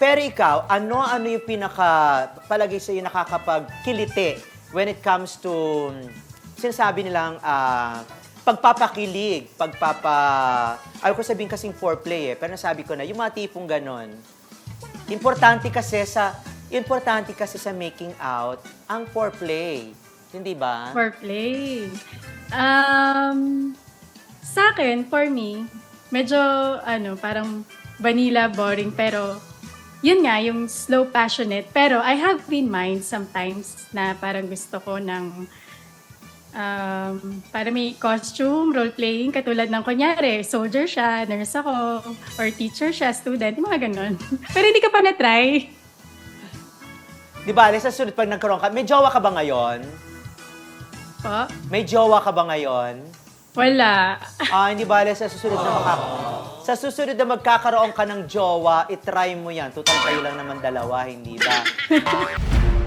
Pero ikaw, ano-ano yung pinaka, palagi sa iyo nakakapagkiliti when it comes to, mm, sinasabi nilang, ah, pagpapakilig, pagpapa, ayaw ko sabihin kasing foreplay eh, pero nasabi ko na, yung mga tipong ganon. Importante kasi sa, importante kasi sa making out, ang foreplay. Hindi ba? For play. Um, sa akin, for me, medyo, ano, parang vanilla, boring, pero yun nga, yung slow passionate. Pero I have been mind sometimes na parang gusto ko ng um, para may costume, role-playing, katulad ng kunyari, soldier siya, nurse ako, or teacher siya, student, yung mga ganon. Pero hindi ka pa na-try. Di ba, sa sunod pag nagkaroon ka, may jowa ka ba ngayon? Po? May jowa ka ba ngayon? Wala. Ah, hindi bale sa susunod na maka... Sa susunod na magkakaroon ka ng jowa, itry mo yan. Total kayo lang naman dalawa, hindi ba?